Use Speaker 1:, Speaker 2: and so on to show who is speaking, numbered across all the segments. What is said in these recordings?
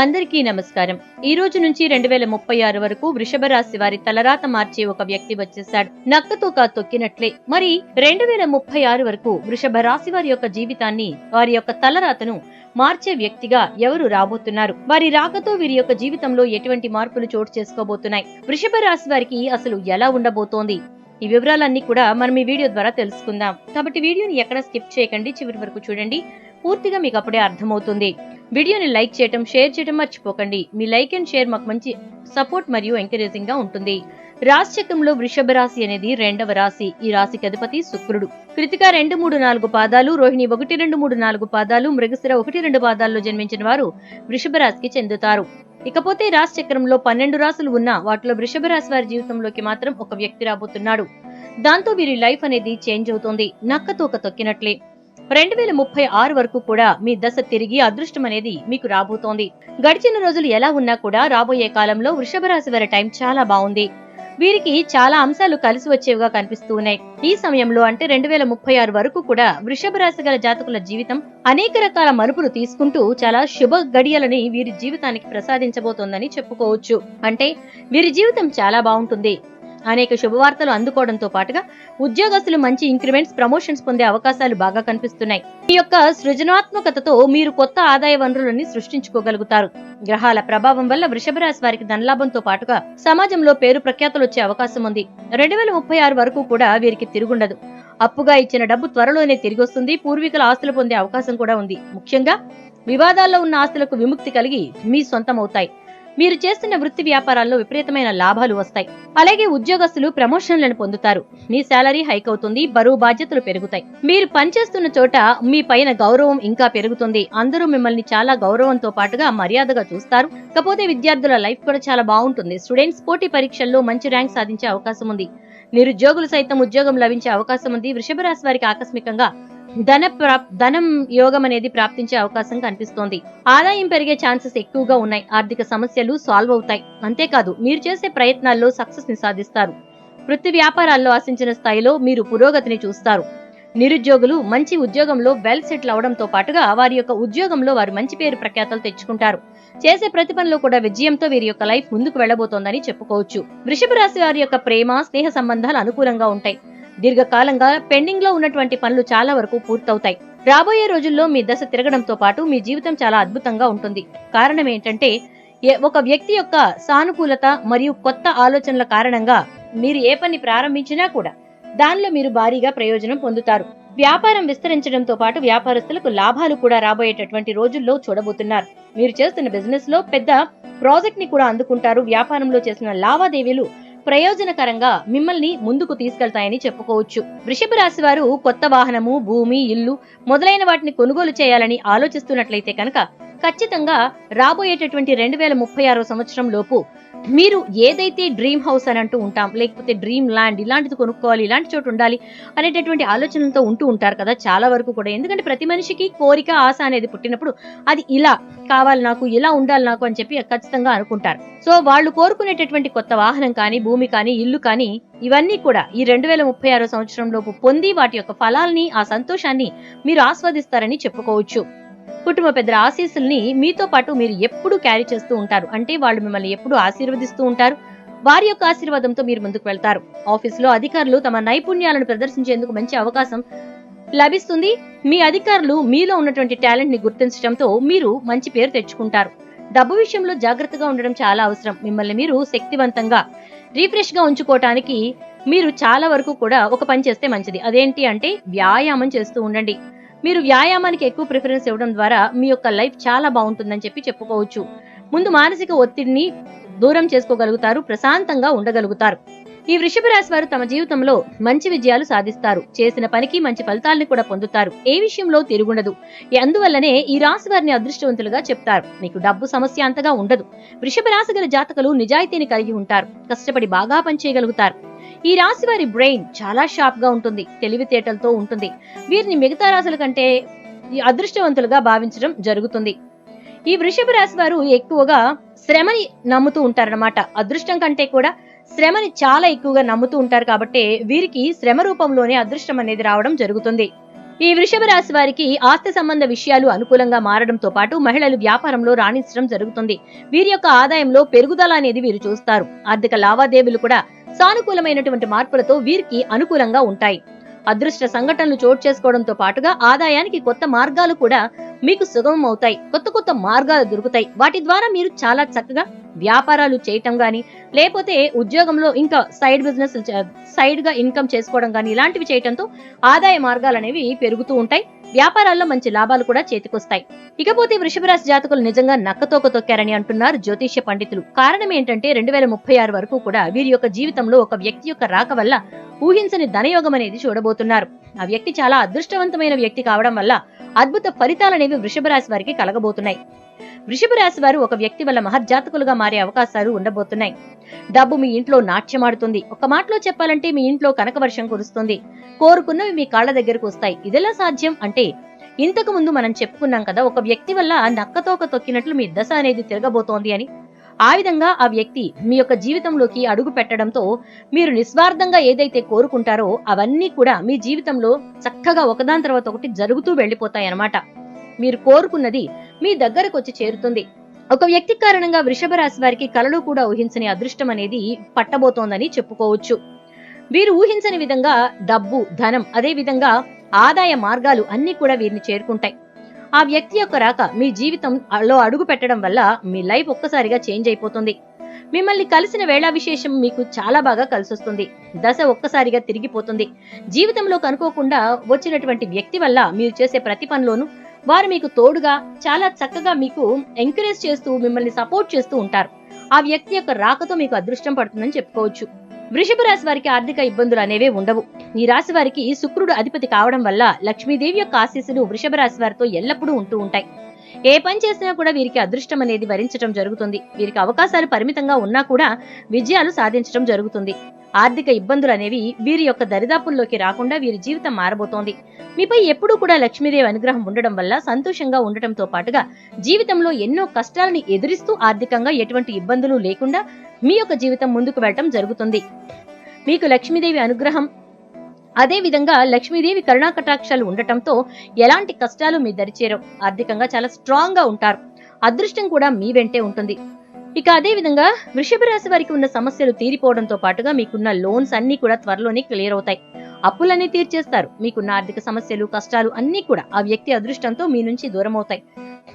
Speaker 1: అందరికీ నమస్కారం. ఈ రోజు నుంచి రెండు వేల ముప్పై ఆరు వరకు వృషభ రాశి వారి తలరాత మార్చే ఒక వ్యక్తి వచ్చేసాడు నక్కతోక తొక్కినట్లే. మరి రెండు వేల ముప్పై ఆరు వరకు వృషభ రాశి వారి యొక్క జీవితాన్ని వారి యొక్క తలరాతను మార్చే వ్యక్తిగా ఎవరు రాబోతున్నారు? వారి రాకతో వీరి యొక్క జీవితంలో ఎటువంటి మార్పులు చోటు చేసుకోబోతున్నాయి? వృషభ రాశి వారికి అసలు ఎలా ఉండబోతోంది? ఈ వివరాలన్నీ కూడా మనం ఈ వీడియో ద్వారా తెలుసుకుందాం. కాబట్టి వీడియోని ఎక్కడ స్కిప్ చేయకండి చివరి వరకు చూడండి. పూర్తిగా మీకు అప్పుడే అర్థమవుతుంది. వీడియోని లైక్ చేయటం షేర్ చేయటం మర్చిపోకండి. మీ లైక్ అండ్ షేర్ మాకు మంచి సపోర్ట్ మరియు ఎంకరేజింగ్గా ఉంటుంది. రాశి చక్రంలో వృషభ రాశి అనేది రెండవ రాశి. ఈ రాశికి అధిపతి శుక్రుడు. కృతిక రెండు మూడు నాలుగు పాదాలు రోహిణి ఒకటి రెండు మూడు నాలుగు పాదాలు మృగశిర ఒకటి రెండు పాదాల్లో జన్మించిన వారు వృషభ రాశికి చెందుతారు. ఇకపోతే రాశి చక్రంలో పన్నెండు రాసులు ఉన్నా వాటిలో వృషభ రాశి వారి జీవితంలోకి మాత్రం ఒక వ్యక్తి రాబోతున్నాడు. దాంతో వీరి లైఫ్ అనేది చేంజ్ అవుతుంది. నక్కతోక తొక్కినట్లే. రెండు వేల ముప్పై ఆరు వరకు కూడా మీ దశ తిరిగి అదృష్టం అనేది మీకు రాబోతోంది. గడిచిన రోజులు ఎలా ఉన్నా కూడా రాబోయే కాలంలో వృషభ రాశి వారి టైం చాలా బాగుంది. వీరికి చాలా అంశాలు కలిసి వచ్చేవిగా కనిపిస్తూ ఉన్నాయి ఈ సమయంలో అంటే రెండు వేల ముప్పై ఆరు వరకు కూడా వృషభ రాశి గల జాతకుల జీవితం అనేక రకాల మలుపులు తీసుకుంటూ చాలా శుభ గడియలని వీరి జీవితానికి ప్రసాదించబోతోందని చెప్పుకోవచ్చు. అంటే వీరి జీవితం చాలా బాగుంటుంది. అనేక శుభవార్తలు అందుకోవడంతో పాటుగా ఉద్యోగస్తులు మంచి ఇంక్రిమెంట్స్ ప్రమోషన్స్ పొందే అవకాశాలు బాగా కనిపిస్తున్నాయి. ఈ యొక్క సృజనాత్మకతతో మీరు కొత్త ఆదాయ వనరులని సృష్టించుకోగలుగుతారు. గ్రహాల ప్రభావం వల్ల వృషభ రాశి వారికి ధనలాభంతో పాటుగా సమాజంలో పేరు ప్రఖ్యాతులు వచ్చే అవకాశం ఉంది. రెండు వేల ముప్పై ఆరు వరకు కూడా వీరికి తిరుగుండదు. అప్పుగా ఇచ్చిన డబ్బు త్వరలోనే తిరిగి వస్తుంది పూర్వీకుల ఆస్తులు పొందే అవకాశం కూడా ఉంది. ముఖ్యంగా వివాదాల్లో ఉన్న ఆస్తులకు విముక్తి కలిగి మీ సొంతమవుతాయి. మీరు చేస్తున్న వృత్తి వ్యాపారాల్లో విపరీతమైన లాభాలు వస్తాయి. అలాగే ఉద్యోగస్తులు ప్రమోషన్లను పొందుతారు. మీ శాలరీ హైక్ అవుతుంది బరువు బాధ్యతలు పెరుగుతాయి. మీరు పనిచేస్తున్న చోట మీ పైన గౌరవం ఇంకా పెరుగుతుంది. అందరూ మిమ్మల్ని చాలా గౌరవంతో పాటుగా మర్యాదగా చూస్తారు. కాకపోతే విద్యార్థుల లైఫ్ కూడా చాలా బాగుంటుంది. స్టూడెంట్స్ పోటీ పరీక్షల్లో మంచి ర్యాంక్ సాధించే అవకాశం ఉంది. నిరుద్యోగులు సైతం ఉద్యోగం లభించే అవకాశం ఉంది. వృషభ రాశి వారికి ఆకస్మికంగా ధన ప్రాప్ ధనం యోగం అనేది ప్రాప్తించే అవకాశం కనిపిస్తోంది. ఆదాయం పెరిగే ఛాన్సెస్ ఎక్కువగా ఉన్నాయి. ఆర్థిక సమస్యలు సాల్వ్ అవుతాయి. అంతేకాదు మీరు చేసే ప్రయత్నాల్లో సక్సెస్ని సాధిస్తారు. వృత్తి వ్యాపారాల్లో ఆశించిన స్థాయిలో మీరు పురోగతిని చూస్తారు. నిరుద్యోగులు మంచి ఉద్యోగంలో వెల్ సెటిల్ అవడంతో పాటుగా వారి యొక్క ఉద్యోగంలో వారు మంచి పేరు ప్రఖ్యాతలు తెచ్చుకుంటారు. చేసే ప్రతి పనిలో కూడా విజయంతో వీరి యొక్క లైఫ్ ముందుకు వెళ్ళబోతోందని చెప్పుకోవచ్చు. వృషభ రాశి వారి యొక్క ప్రేమ స్నేహ సంబంధాలు అనుకూలంగా ఉంటాయి. దీర్ఘకాలంగా పెండింగ్లో ఉన్నటువంటి పనులు చాలా వరకు పూర్తవుతాయి. రాబోయే రోజుల్లో మీ దశ తిరగడంతో పాటు మీ జీవితం చాలా అద్భుతంగా ఉంటుంది. కారణం ఏంటంటే ఒక వ్యక్తి యొక్క సానుకూలత మరియు కొత్త ఆలోచనల కారణంగా మీరు ఏ పని ప్రారంభించినా కూడా దానిలో మీరు భారీగా ప్రయోజనం పొందుతారు. వ్యాపారం విస్తరించడంతో పాటు వ్యాపారస్తులకు లాభాలు కూడా రాబోయేటటువంటి రోజుల్లో చూడబోతున్నారు. మీరు చేస్తున్న బిజినెస్లో పెద్ద ప్రాజెక్ట్ని కూడా అందుకుంటారు. వ్యాపారంలో చేసిన లావాదేవీలు ప్రయోజనకరంగా మిమ్మల్ని ముందుకు తీసుకెళ్తాయని చెప్పుకోవచ్చు. వృషభ రాశి వారు కొత్త వాహనము భూమి ఇల్లు మొదలైన వాటిని కొనుగోలు చేయాలని ఆలోచిస్తున్నట్లయితే కనుక ఖచ్చితంగా రాబోయేటటువంటి రెండు వేల ముప్పై ఆరో సంవత్సరం లోపు మీరు ఏదైతే డ్రీమ్ హౌస్ అని అంటూ ఉంటాం లేకపోతే డ్రీమ్ ల్యాండ్ ఇలాంటిది కొనుక్కోవాలి ఇలాంటి చోటు ఉండాలి అనేటటువంటి ఆలోచనలతో ఉంటూ ఉంటారు కదా చాలా వరకు కూడా. ఎందుకంటే ప్రతి మనిషికి కోరిక ఆశ అనేది పుట్టినప్పుడు అది ఇలా కావాలి నాకు ఇలా ఉండాలి నాకు అని చెప్పి ఖచ్చితంగా అనుకుంటారు. సో వాళ్ళు కోరుకునేటటువంటి కొత్త వాహనం కానీ భూమి కానీ ఇల్లు కానీ ఇవన్నీ కూడా ఈ రెండు వేల ముప్పై ఆరో సంవత్సరంలోపు పొంది వాటి యొక్క ఫలాల్ని ఆ సంతోషాన్ని మీరు ఆస్వాదిస్తారని చెప్పుకోవచ్చు. కుటుంబ పెద్దల ఆశీస్సుల్ని మీతో పాటు మీరు ఎప్పుడు క్యారీ చేస్తూ ఉంటారు. అంటే వాళ్ళు మిమ్మల్ని ఎప్పుడు ఆశీర్వదిస్తూ ఉంటారు. వారి యొక్క ఆశీర్వాదంతో మీరు ముందుకు వెళ్తారు. ఆఫీసులో అధికారులు తమ నైపుణ్యాలను ప్రదర్శించేందుకు మంచి అవకాశం లభిస్తుంది. మీ అధికారులు మీలో ఉన్నటువంటి టాలెంట్ని గుర్తించడంతో మీరు మంచి పేరు తెచ్చుకుంటారు. డబ్బు విషయంలో జాగ్రత్తగా ఉండడం చాలా అవసరం. మిమ్మల్ని మీరు శక్తివంతంగా రీఫ్రెష్గా ఉంచుకోవటానికి మీరు చాలా వరకు కూడా ఒక పని చేస్తే మంచిది. అదేంటి అంటే వ్యాయామం చేస్తూ ఉండండి. మీరు వ్యాయామానికి ఎక్కువ ప్రిఫరెన్స్ ఇవ్వడం ద్వారా మీ యొక్క లైఫ్ చాలా బాగుంటుందని చెప్పి చెప్పుకోవచ్చు. ముందు మానసిక ఒత్తిడిని దూరం చేసుకోగలుగుతారు ప్రశాంతంగా ఉండగలుగుతారు. ఈ వృషభ రాశి వారు తమ జీవితంలో మంచి విజయాలు సాధిస్తారు. చేసిన పనికి మంచి ఫలితాలను కూడా పొందుతారు. ఏ విషయంలో తిరుగుండదు. అందువల్లనే ఈ రాశి వారిని అదృష్టవంతులుగా చెప్తారు. మీకు డబ్బు సమస్య అంతగా ఉండదు. వృషభ రాశి గల జాతకులు నిజాయితీని కలిగి ఉంటారు. కష్టపడి బాగా పనిచేయగలుగుతారు ఈ రాశి వారి బ్రెయిన్ చాలా షార్ప్గా ఉంటుంది. తెలివితేటలతో ఉంటుంది. వీరిని మిగతా రాశుల కంటే అదృష్టవంతులుగా భావించడం జరుగుతుంది. ఈ వృషభ రాశి వారు ఎక్కువగా శ్రమని నమ్ముతూ ఉంటారన్నమాట. అదృష్టం కంటే కూడా శ్రమని చాలా ఎక్కువగా నమ్ముతూ ఉంటారు కాబట్టి వీరికి శ్రమ రూపంలోనే అదృష్టం అనేది రావడం జరుగుతుంది. ఈ వృషభ రాశి వారికి ఆస్తి సంబంధ విషయాలు అనుకూలంగా మారడంతో పాటు మహిళలు వ్యాపారంలో రాణించడం జరుగుతుంది. వీరి యొక్క ఆదాయంలో పెరుగుదల అనేది వీరు చూస్తారు. ఆర్థిక లావాదేవీలు కూడా సానుకూలమైనటువంటి మార్పులతో వీరికి అనుకూలంగా ఉంటాయి. అదృష్ట సంఘటనలు చోటు చేసుకోవడంతో పాటుగా ఆదాయానికి కొత్త మార్గాలు కూడా మీకు సుగమం అవుతాయి కొత్త కొత్త మార్గాలు దొరుకుతాయి. వాటి ద్వారా మీరు చాలా చక్కగా వ్యాపారాలు చేయటం గాని లేకపోతే ఉద్యోగంలో ఇంకా సైడ్ బిజినెస్ సైడ్గా ఇన్కమ్ చేసుకోవడం కానీ ఇలాంటివి చేయటంతో ఆదాయ మార్గాలు అనేవి పెరుగుతూ ఉంటాయి. వ్యాపారాల్లో మంచి లాభాలు కూడా చేతికొస్తాయి. ఇకపోతే వృషభరాశి జాతకులు నిజంగా నక్కతోక తొక్కారని అంటున్నారు జ్యోతిష్య పండితులు. కారణం ఏంటంటే రెండు వేల ముప్పై ఆరు వరకు కూడా వీరి యొక్క జీవితంలో ఒక వ్యక్తి యొక్క రాక వల్ల ఊహించని ధనయోగం అనేది చూడబోతున్నారు. ఆ వ్యక్తి చాలా అదృష్టవంతమైన వ్యక్తి కావడం వల్ల అద్భుత ఫలితాలనేవి వృషభ రాశి వారికి కలగబోతున్నాయి. వృషభ రాశి వారు ఒక వ్యక్తి వల్ల మహర్జాతకులుగా మారే అవకాశాలు ఉండబోతున్నాయి. డబ్బు మీ ఇంట్లో నాట్యమాడుతుంది. ఒక మాటలో చెప్పాలంటే మీ ఇంట్లో కనక వర్షం కురుస్తుంది. కోరుకున్నవి మీ కాళ్ళ దగ్గరకు వస్తాయి. ఇదెలా సాధ్యం అంటే ఇంతకు ముందు మనం చెప్పుకున్నాం కదా ఒక వ్యక్తి వల్ల నక్కతోక తొక్కినట్లు మీ దశ అనేది తిరగబోతోంది అని. ఆ విధంగా ఆ వ్యక్తి మీ యొక్క జీవితంలోకి అడుగు పెట్టడంతో మీరు నిస్వార్థంగా ఏదైతే కోరుకుంటారో అవన్నీ కూడా మీ జీవితంలో చక్కగా ఒకదాని తర్వాత ఒకటి జరుగుతూ వెళ్ళిపోతాయన్నమాట. మీరు కోరుకున్నది మీ దగ్గరకు వచ్చి చేరుతుంది. ఒక వ్యక్తి కారణంగా వృషభ రాశి వారికి కలలో కూడా ఊహించని అదృష్టం అనేది పట్టబోతోందని చెప్పుకోవచ్చు. వీరు ఊహించని విధంగా డబ్బు ధనం అదే విధంగా ఆదాయ మార్గాలు అన్ని కూడా వీరిని చేరుకుంటాయి. ఆ వ్యక్తి యొక్క రాక మీ జీవితంలో అడుగు పెట్టడం వల్ల మీ లైఫ్ ఒక్కసారిగా చేంజ్ అయిపోతుంది. మిమ్మల్ని కలిసిన వేళా విశేషం మీకు చాలా బాగా కలిసొస్తుంది. దశ ఒక్కసారిగా తిరిగిపోతుంది. జీవితంలో కనుకోకుండా వచ్చినటువంటి వ్యక్తి వల్ల మీరు చేసే ప్రతి పనిలోనూ వారు మీకు తోడుగా చాలా చక్కగా మీకు ఎంకరేజ్ చేస్తూ మిమ్మల్ని సపోర్ట్ చేస్తూ ఉంటారు. ఆ వ్యక్తి యొక్క రాకతో మీకు అదృష్టం పడుతుందని చెప్పుకోవచ్చు. వృషభ రాశి వారికి ఆర్థిక ఇబ్బందులు అనేవే ఉండవు. ఈ రాశి వారికి శుక్రుడు అధిపతి కావడం వల్ల లక్ష్మీదేవి యొక్క ఆశీస్సులు వృషభ రాశి వారితో ఎల్లప్పుడూ ఉంటూ ఉంటాయి. ఏ పని చేసినా కూడా వీరికి అదృష్టం అనేది వరించడం జరుగుతుంది. వీరికి అవకాశాలు పరిమితంగా ఉన్నా కూడా విజయాలు సాధించడం జరుగుతుంది. ఆర్థిక ఇబ్బందులు అనేవి వీరి యొక్క దరిదాపుల్లోకి రాకుండా వీరి జీవితం మారబోతోంది. మీపై ఎప్పుడూ కూడా లక్ష్మీదేవి అనుగ్రహం ఉండడం వల్ల సంతోషంగా ఉండటంతో పాటుగా జీవితంలో ఎన్నో కష్టాలను ఎదురిస్తూ ఆర్థికంగా ఎటువంటి ఇబ్బందులు లేకుండా మీ యొక్క జీవితం ముందుకు వెళ్ళటం జరుగుతుంది. మీకు లక్ష్మీదేవి అనుగ్రహం అదే విధంగా లక్ష్మీదేవి కరుణాకటాక్షాలు ఉండటంతో ఎలాంటి కష్టాలు మీ దరిచేరవు. ఆర్థికంగా చాలా స్ట్రాంగ్గా ఉంటారు. అదృష్టం కూడా మీ వెంటే ఉంటుంది. ఇక అదే విధంగా వృషభ రాశి వారికి ఉన్న సమస్యలు తీరిపోవడంతో పాటుగా మీకున్న లోన్స్ అన్ని కూడా త్వరలోనే క్లియర్ అవుతాయి. అప్పులన్నీ తీర్చేస్తారు. మీకున్న ఆర్థిక సమస్యలు కష్టాలు అన్ని కూడా ఆ వ్యక్తి అదృష్టంతో మీ నుంచి దూరం అవుతాయి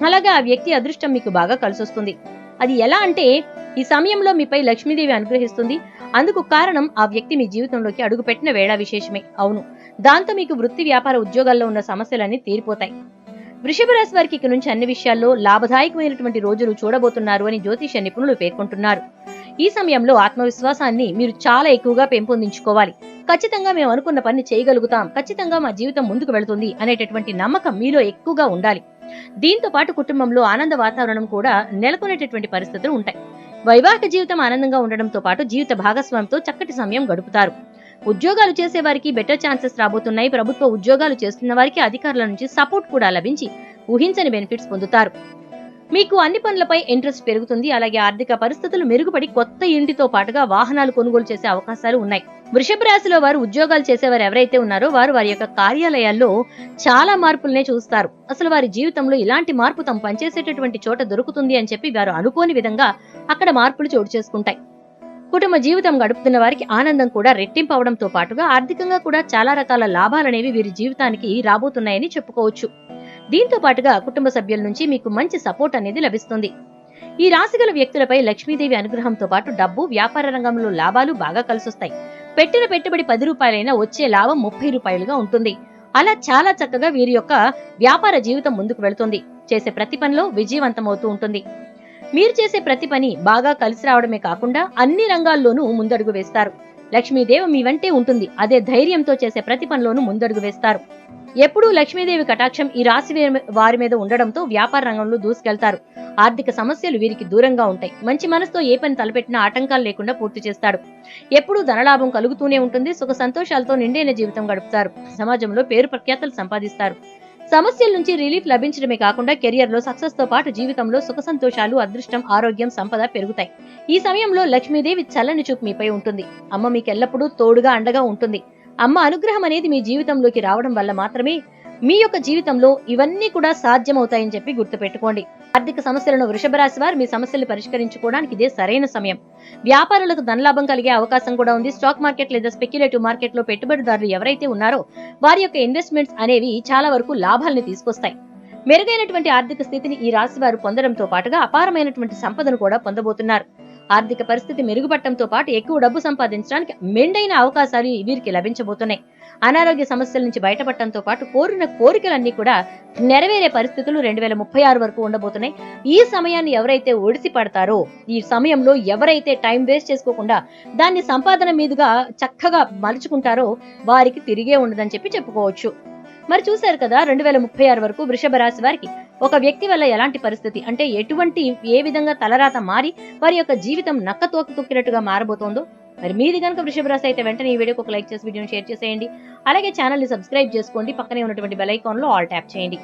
Speaker 1: అలాగే ఆ వ్యక్తి అదృష్టం మీకు బాగా కలిసొస్తుంది. అది ఎలా అంటే ఈ సమయంలో మీపై లక్ష్మీదేవి అనుగ్రహిస్తుంది. అందుకు కారణం ఆ వ్యక్తి మీ జీవితంలోకి అడుగుపెట్టిన వేళ విశేషమే. అవును దాంతో మీకు వృత్తి వ్యాపార ఉద్యోగాల్లో ఉన్న సమస్యలన్నీ తీరిపోతాయి. వృషభ రాశి వారికి ఇక నుంచి అన్ని విషయాల్లో లాభదాయకమైనటువంటి రోజులు చూడబోతున్నారు అని జ్యోతిష నిపుణులు పేర్కొంటున్నారు. ఈ సమయంలో ఆత్మవిశ్వాసాన్ని మీరు చాలా ఎక్కువగా పెంపొందించుకోవాలి. ఖచ్చితంగా మేము అనుకున్న పని చేయగలుగుతాం. ఖచ్చితంగా మా జీవితం ముందుకు వెళుతుంది అనేటటువంటి నమ్మకం మీలో ఎక్కువగా ఉండాలి. దీంతో పాటు కుటుంబంలో ఆనంద వాతావరణం కూడా నెలకొనేటటువంటి పరిస్థితులు ఉంటాయి. వైవాహిక జీవితం ఆనందంగా ఉండడంతో పాటు జీవిత భాగస్వామితో చక్కటి సమయం గడుపుతారు. ఉద్యోగాలు చేసే వారికి బెటర్ ఛాన్సెస్ రాబోతున్నాయి. ప్రభుత్వ ఉద్యోగాలు చేస్తున్న వారికి అధికారుల నుంచి సపోర్ట్ కూడా లభించి ఊహించని బెనిఫిట్స్ పొందుతారు. మీకు అన్ని పనులపై ఇంట్రెస్ట్ పెరుగుతుంది. అలాగే ఆర్థిక పరిస్థితులు మెరుగుపడి కొత్త ఇంటితో పాటుగా వాహనాలు కొనుగోలు చేసే అవకాశాలు ఉన్నాయి. వృషభ రాశిలో వారు ఉద్యోగాలు చేసేవారు ఎవరైతే ఉన్నారో వారు వారి యొక్క కార్యాలయాల్లో చాలా మార్పులనే చూస్తారు. అసలు వారి జీవితంలో ఇలాంటి మార్పు తమ పనిచేసేటటువంటి చోట దొరుకుతుంది అని చెప్పి వారు అనుకోని విధంగా అక్కడ మార్పులు చోటు చేసుకుంటాయి. కుటుంబ జీవితం గడుపుతున్న వారికి ఆనందం కూడా రెట్టింపు అవడంతో పాటుగా ఆర్థికంగా కూడా చాలా రకాల లాభాలనేవి వీరి జీవితానికి రాబోతున్నాయని చెప్పుకోవచ్చు. దీంతో పాటుగా కుటుంబ సభ్యుల నుంచి మీకు మంచి సపోర్ట్ అనేది లభిస్తుంది. ఈ రాశిగల వ్యక్తులపై లక్ష్మీదేవి అనుగ్రహంతో పాటు డబ్బు వ్యాపార రంగంలో లాభాలు బాగా కలిసొస్తాయి. పెట్టిన పెట్టుబడి పది రూపాయలైనా వచ్చే లాభం ముప్పై రూపాయలుగా ఉంటుంది. అలా చాలా చక్కగా వీరి యొక్క వ్యాపార జీవితం ముందుకు వెళుతుంది. చేసే ప్రతి పనిలో విజయవంతమవుతూ ఉంటుంది. మీరు చేసే ప్రతి పని బాగా కలిసి రావడమే కాకుండా అన్ని రంగాల్లోనూ ముందడుగు వేస్తారు. లక్ష్మీదేవి మీ వెంటే ఉంటుంది. అదే ధైర్యంతో చేసే ప్రతి పనిలోనూ ముందడుగు వేస్తారు. ఎప్పుడూ లక్ష్మీదేవి కటాక్షం ఈ రాశి వారి మీద ఉండడంతో వ్యాపార రంగంలో దూసుకెళ్తారు. ఆర్థిక సమస్యలు వీరికి దూరంగా ఉంటాయి. మంచి మనసుతో ఏ పని తలపెట్టినా ఆటంకాలు లేకుండా పూర్తి చేస్తాడు. ఎప్పుడూ ధనలాభం కలుగుతూనే ఉంటుంది. సుఖ సంతోషాలతో నిండైన జీవితం గడుపుతారు. సమాజంలో పేరు ప్రఖ్యాతలు సంపాదిస్తారు. సమస్యల నుంచి రిలీఫ్ లభించడమే కాకుండా కెరియర్లో సక్సెస్తో పాటు జీవితంలో సుఖ సంతోషాలు అదృష్టం ఆరోగ్యం సంపద పెరుగుతాయి. ఈ సమయంలో లక్ష్మీదేవి చల్లని చూపు మీపై ఉంటుంది. అమ్మ మీకెల్లప్పుడూ తోడుగా అండగా ఉంటుంది. అమ్మ అనుగ్రహం అనేది మీ జీవితంలోకి రావడం వల్ల మాత్రమే మీ యొక్క జీవితంలో ఇవన్నీ కూడా సాధ్యమవుతాయని చెప్పి గుర్తుపెట్టుకోండి. ఆర్థిక సమస్యలను వృషభ రాశి వారు మీ సమస్యలు పరిష్కరించుకోవడానికి ఇదే సరైన సమయం. వ్యాపారులకు ధనలాభం కలిగే అవకాశం కూడా ఉంది. స్టాక్ మార్కెట్ లేదా స్పెక్యులేటివ్ మార్కెట్లో పెట్టుబడిదారులు ఎవరైతే ఉన్నారో వారి యొక్క ఇన్వెస్ట్మెంట్స్ అనేవి చాలా వరకు లాభాలను తీసుకొస్తాయి. మెరుగైనటువంటి ఆర్థిక స్థితిని ఈ రాశి వారు పొందడంతో పాటుగా అపారమైనటువంటి సంపదను కూడా పొందబోతున్నారు. ఆర్థిక పరిస్థితి మెరుగుపడటంతో పాటు ఎక్కువ డబ్బు సంపాదించడానికి మెండైన అవకాశాలు వీరికి లభించబోతున్నాయి. అనారోగ్య సమస్యల నుంచి బయటపడటంతో పాటు కోరిన కోరికలన్నీ కూడా నెరవేరే పరిస్థితులు రెండు వేల ముప్పై ఆరు వరకు ఉండబోతున్నాయి. ఈ సమయాన్ని ఎవరైతే ఒడిసి పడతారో ఈ సమయంలో ఎవరైతే టైం వేస్ట్ చేసుకోకుండా దాన్ని సంపాదన మీదుగా చక్కగా మలుచుకుంటారో వారికి తిరిగే ఉండదని చెప్పి చెప్పుకోవచ్చు. మరి చూశారు కదా రెండు వేల ముప్పై ఆరు వరకు వృషభ రాశి వారికి ఒక వ్యక్తి వల్ల ఎలాంటి పరిస్థితి? అంటే ఎటువంటి ఏ విధంగా తలరాత మారి వారి యొక్క జీవితం నక్క తోక తొక్కినట్టుగా మారబోతోందో? మరి మీది కనుక వృషభ రాశి అయితే వెంటనే ఈ వీడియోకి ఒక లైక్ చేసి వీడియోని షేర్ చేసేయండి. అలాగే ఛానల్ని సబ్స్క్రైబ్ చేసుకోండి. పక్కనే ఉన్నటువంటి బెల్ ఐకాన్లో ఆల్ ట్యాప్ చేయండి.